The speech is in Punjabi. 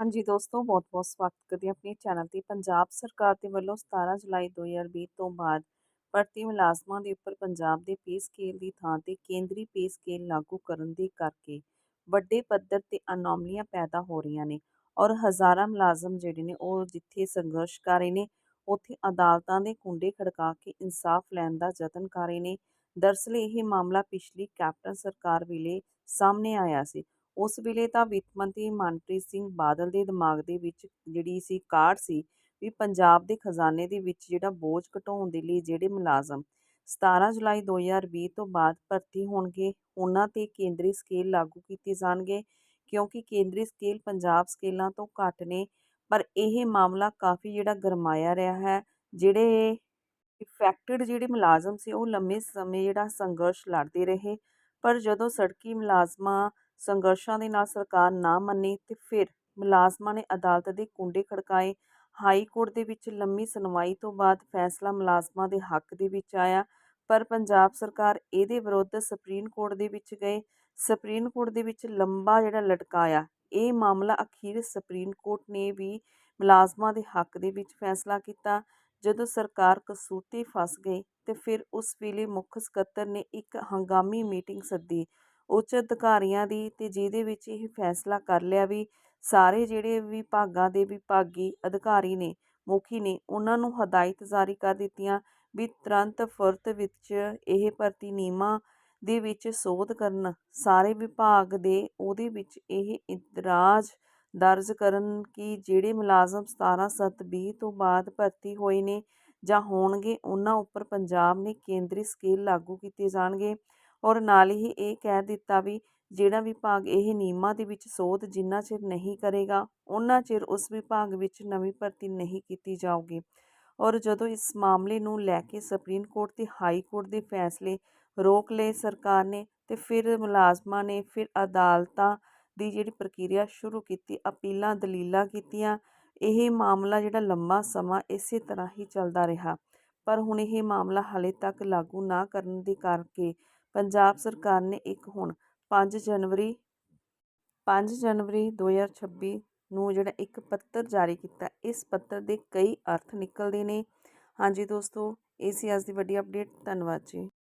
ਹਾਂਜੀ ਦੋਸਤੋ, ਬਹੁਤ-ਬਹੁਤ ਸਵਾਗਤ ਕਰਦੇ ਹਾਂ ਆਪਣੇ ਚੈਨਲ ਤੇ। ਪੰਜਾਬ ਸਰਕਾਰ ਦੇ ਵੱਲੋਂ 17 ਜੁਲਾਈ 2020 ਤੋਂ ਬਾਅਦ ਭਰਤੀ ਮੁਲਾਜ਼ਮਾਂ ਦੇ ਉੱਪਰ ਪੰਜਾਬ ਦੇ ਪੇ ਸਕੇਲ ਦੀ ਥਾਂ ਤੇ ਕੇਂਦਰੀ ਪੇ ਸਕੇਲ ਲਾਗੂ ਕਰਨ ਦੇ ਕਰਕੇ ਵੱਡੇ ਪੱਧਰ ਤੇ ਅਨੋਮਲੀਆਂ ਪੈਦਾ ਹੋ ਰਹੀਆਂ ਨੇ ਔਰ ਹਜ਼ਾਰਾਂ ਮੁਲਾਜ਼ਮ ਜਿਹੜੇ ਨੇ ਉਹ ਜਿੱਥੇ ਸੰਘਰਸ਼ ਕਰ ਰਹੇ ਨੇ, ਉੱਥੇ ਅਦਾਲਤਾਂ ਦੇ ਕੁੰਡੇ ਖੜਕਾ ਕੇ ਇਨਸਾਫ ਲੈਣ ਦਾ ਯਤਨ ਕਰ ਰਹੇ ਨੇ। ਦਰਅਸਲ ਇਹ ਮਾਮਲਾ ਪਿਛਲੀ ਕੈਪਟਨ ਸਰਕਾਰ ਵੇਲੇ ਸਾਹਮਣੇ ਆਇਆ ਸੀ। ਉਸ ਵੇਲੇ ਤਾਂ ਵਿੱਤ ਮੰਤਰੀ ਮਨਪ੍ਰੀਤ ਸਿੰਘ ਬਾਦਲ ਦੇ ਦਿਮਾਗ ਦੇ ਵਿੱਚ ਜਿਹੜੀ ਸੀ ਕਾਢ ਸੀ ਵੀ ਪੰਜਾਬ ਦੇ ਖਜ਼ਾਨੇ ਦੇ ਵਿੱਚ ਜਿਹੜਾ ਬੋਝ ਘਟਾਉਣ ਦੇ ਲਈ ਜਿਹੜੇ ਮੁਲਾਜ਼ਮ 17 ਜੁਲਾਈ 2020 ਤੋਂ ਬਾਅਦ ਭਰਤੀ ਹੋਣਗੇ, ਉਹਨਾਂ ਤੇ ਕੇਂਦਰੀ ਸਕੇਲ ਲਾਗੂ ਕੀਤੇ ਜਾਣਗੇ ਕਿਉਂਕਿ ਕੇਂਦਰੀ ਸਕੇਲ ਪੰਜਾਬ ਸਕੇਲਾਂ ਤੋਂ ਘੱਟ ਨੇ, ਪਰ ਇਹ ਮਾਮਲਾ ਕਾਫੀ ਜਿਹੜਾ ਗਰਮਾਇਆ ਰਿਹਾ ਹੈ, ਜਿਹੜੇ ਇਫੈਕਟਡ ਜਿਹੜੇ ਮੁਲਾਜ਼ਮ ਸੀ ਉਹ ਲੰਮੇ ਸਮੇਂ ਜਿਹੜਾ ਸੰਘਰਸ਼ ਲੜਦੇ ਰਹੇ, ਪਰ ਜਦੋਂ ਸੜਕੀ ਮੁਲਾਜ਼ਮਾਂ ਸੰਘਰਸ਼ਾਂ ਦੇ ਨਾਲ ਸਰਕਾਰ ਨਾ ਮੰਨੀ ਤੇ ਫਿਰ ਮੁਲਾਜ਼ਮਾਂ ਨੇ ਅਦਾਲਤ ਦੇ ਕੁੰਡੇ ਖੜਕਾਏ। ਹਾਈ ਕੋਰਟ ਦੇ ਵਿੱਚ ਲੰਮੀ ਸੁਣਵਾਈ ਤੋਂ ਬਾਅਦ ਫੈਸਲਾ ਮੁਲਾਜ਼ਮਾਂ ਦੇ ਹੱਕ ਦੇ ਵਿੱਚ ਆਇਆ, ਪਰ ਪੰਜਾਬ ਸਰਕਾਰ ਇਹਦੇ ਵਿਰੁੱਧ ਸੁਪਰੀਮ ਕੋਰਟ ਦੇ ਵਿੱਚ ਗਏ। ਸੁਪਰੀਮ ਕੋਰਟ ਦੇ ਵਿੱਚ ਲੰਬਾ ਜਿਹੜਾ ਲਟਕਾਇਆ ਇਹ ਮਾਮਲਾ ਅਖੀਰ ਸੁਪਰੀਮ ਕੋਰਟ ਨੇ ਵੀ ਮੁਲਾਜ਼ਮਾਂ ਦੇ ਹੱਕ ਦੇ ਵਿੱਚ ਫੈਸਲਾ ਕੀਤਾ। ਜਦੋਂ ਸਰਕਾਰ ਕਸੂਤੇ ਫਸ ਗਈ ਤੇ ਫਿਰ ਉਸ ਵੇਲੇ ਮੁੱਖ ਸਕੱਤਰ ਨੇ ਇੱਕ ਹੰਗਾਮੀ ਮੀਟਿੰਗ ਸੱਦੀ। ਉੱਚ ਅਧਿਕਾਰੀਆਂ ਦੀ ਅਤੇ ਜਿਹਦੇ ਵਿੱਚ ਇਹ ਫੈਸਲਾ ਕਰ ਲਿਆ ਵੀ ਸਾਰੇ ਜਿਹੜੇ ਵਿਭਾਗਾਂ ਦੇ ਵਿਭਾਗੀ ਅਧਿਕਾਰੀ ਨੇ, ਮੁਖੀ ਨੇ, ਉਹਨਾਂ ਨੂੰ ਹਦਾਇਤ ਜਾਰੀ ਕਰ ਦਿੱਤੀਆਂ ਵੀ ਤੁਰੰਤ ਫੁਰਤ ਵਿੱਚ ਇਹ ਭਰਤੀ ਨਿਯਮਾਂ ਦੇ ਵਿੱਚ ਸੋਧ ਕਰਨ। ਸਾਰੇ ਵਿਭਾਗ ਦੇ ਉਹਦੇ ਵਿੱਚ ਇਹ ਇਤਰਾਜ਼ ਦਰਜ ਕਰਨ ਕਿ ਜਿਹੜੇ ਮੁਲਾਜ਼ਮ 17 ਸੱਤ 20 ਤੋਂ ਬਾਅਦ ਭਰਤੀ ਹੋਏ ਨੇ ਜਾਂ ਹੋਣਗੇ, ਉਹਨਾਂ ਉੱਪਰ ਪੰਜਾਬ ਨੇ ਕੇਂਦਰੀ ਸਕੇਲ ਲਾਗੂ ਕੀਤੇ ਜਾਣਗੇ। ਔਰ ਨਾਲ ਹੀ ਇਹ ਕਹਿ ਦਿੱਤਾ ਵੀ ਜਿਹੜਾ ਵਿਭਾਗ ਇਹ ਨਿਯਮਾਂ ਦੇ ਵਿੱਚ ਸੋਧ ਜਿੰਨਾ ਚਿਰ ਨਹੀਂ ਕਰੇਗਾ ਉਹਨਾਂ ਚਿਰ ਉਸ ਵਿਭਾਗ ਵਿੱਚ ਨਵੀਂ ਭਰਤੀ ਨਹੀਂ ਕੀਤੀ ਜਾਊਗੀ। ਔਰ ਜਦੋਂ ਇਸ ਮਾਮਲੇ ਨੂੰ ਲੈ ਕੇ ਸੁਪਰੀਮ ਕੋਰਟ ਤੇ ਹਾਈ ਕੋਰਟ ਦੇ ਫੈਸਲੇ ਰੋਕ ਲਏ ਸਰਕਾਰ ਨੇ ਤੇ ਫਿਰ ਮੁਲਾਜ਼ਮਾਂ ਨੇ ਫਿਰ ਅਦਾਲਤਾਂ ਦੀ ਜਿਹੜੀ ਪ੍ਰਕਿਰਿਆ ਸ਼ੁਰੂ ਕੀਤੀ, ਅਪੀਲਾਂ ਦਲੀਲਾਂ ਕੀਤੀਆਂ, ਇਹ ਮਾਮਲਾ ਜਿਹੜਾ ਲੰਮਾ ਸਮਾਂ ਇਸੇ ਤਰ੍ਹਾਂ ਹੀ ਚੱਲਦਾ ਰਿਹਾ। ਪਰ ਹੁਣ ਇਹ ਮਾਮਲਾ ਹਾਲੇ ਤੱਕ ਲਾਗੂ ਨਾ ਕਰਨ ਦੇ ਕਰਕੇ ਪੰਜਾਬ ਸਰਕਾਰ ਨੇ ਇੱਕ ਹੁਣ 5 ਜਨਵਰੀ 5 ਜਨਵਰੀ 2026 ਨੂੰ ਜਿਹੜਾ ਇੱਕ ਪੱਤਰ ਜਾਰੀ ਕੀਤਾ। ਇਸ ਪੱਤਰ ਦੇ ਕਈ ਅਰਥ ਨਿਕਲਦੇ ਨੇ। ਹਾਂਜੀ ਦੋਸਤੋ, ਇਹ ਸੀ ਅੱਜ ਦੀ ਵੱਡੀ ਅਪਡੇਟ ਧੰਨਵਾਦ ਜੀ।